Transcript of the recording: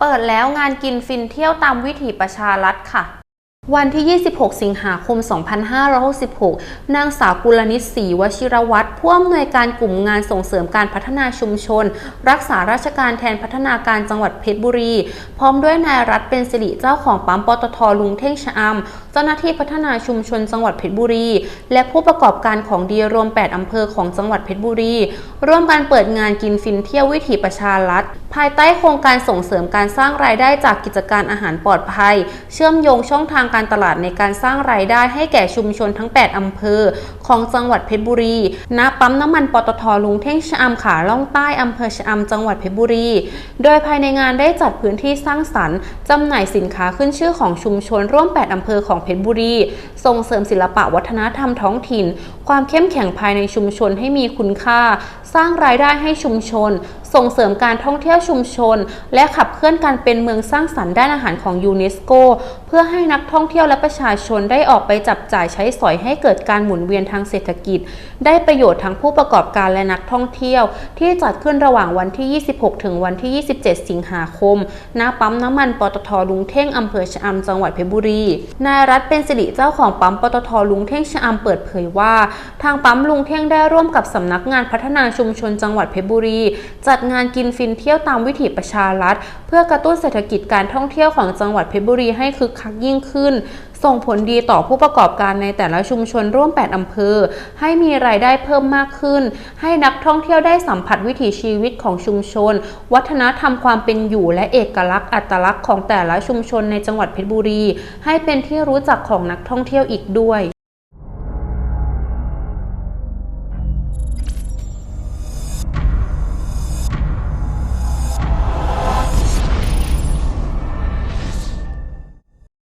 เปิดแล้วงานกินฟินเที่ยวตามวิถีประชารัฐค่ะ วันที่ 26 สิงหาคม 2566 นางสาวกุลนิตศรีวชิรวัตรผู้อำนวยการกลุ่มงานส่งเสริมการพัฒนาชุมชน รักษาราชการแทนพัฒนาการจังหวัดเพชรบุรี พร้อมด้วยนายรัฐเป็นสิริเจ้าของปั๊มปตทลุงเท่งชะอำเจ้าหน้าที่พัฒนาชุมชนจังหวัดเพชรบุรี และผู้ประกอบการของดีรวม 8 อำเภอของจังหวัดเพชรบุรี ร่วมกันเปิดงานกินฟินเที่ยววิถีประชารัฐ ภายใต้โครงการส่งเสริมการสร้างรายได้จากกิจการอาหารปลอดภัย เชื่อมโยงช่องทางการตลาดในการสร้างรายได้ให้แก่ชุมชนทั้ง 8 อำเภอ ของจังหวัดเพชรบุรีณปั๊มน้ำมันปตทลุงเท่งชะอำขาล่องใต้อำเภอชะอำจังหวัดเพชรบุรี โดยภายในงานได้จัดพื้นที่สร้างสรรค์จำหน่ายสินค้าขึ้นชื่อของชุมชนร่วม 8 อำเภอของเพชรบุรี ส่งเสริมศิลปะวัฒนธรรมท้องถิ่น ความเข้มแข็งภายในชุมชนให้มีคุณค่า สร้างรายได้ให้ชุมชน ส่งเสริมการท่องเที่ยวชุมชน และขับเคลื่อนการเป็นเมืองสร้างสรรค์ด้านอาหารของยูเนสโก เพื่อให้นักท่องเที่ยวและประชาชนได้ออกไปจับจ่ายใช้สอยให้เกิดการหมุนเวียนทางเศรษฐกิจ ได้ประโยชน์ทั้งผู้ประกอบการและนักท่องเที่ยว ที่จัดขึ้นระหว่างวันที่ 26 ถึงวันที่ 27 สิงหาคม ณ ปั๊มน้ำมันปตทลุงเท่งอำเภอชะอำจังหวัดเพชรบุรี นายรัฐเป็นสิริเจ้าของปั๊มปตทลุงเท่งชะอำเปิดเผยว่า ทางปั๊มลุงเท่งได้ร่วมกับสำนักงานพัฒนาชุมชนจังหวัดเพชรบุรี จัดงานกินฟินเที่ยวตามวิถีประชารัฐ เพื่อกระตุ้นเศรษฐกิจการท่องเที่ยวของจังหวัดเพชรบุรีให้คึกคักยิ่งขึ้นส่งผลดีต่อผู้ประกอบการในแต่ละชุมชนร่วม 8 อำเภอ ให้มีรายได้เพิ่มมากขึ้น ให้นักท่องเที่ยวได้สัมผัสวิถีชีวิตของชุมชน วัฒนธรรมความเป็นอยู่และเอกลักษณ์อัตลักษณ์ของแต่ละชุมชนในจังหวัดเพชรบุรี ให้เป็นที่รู้จักของนักท่องเที่ยวอีกด้วย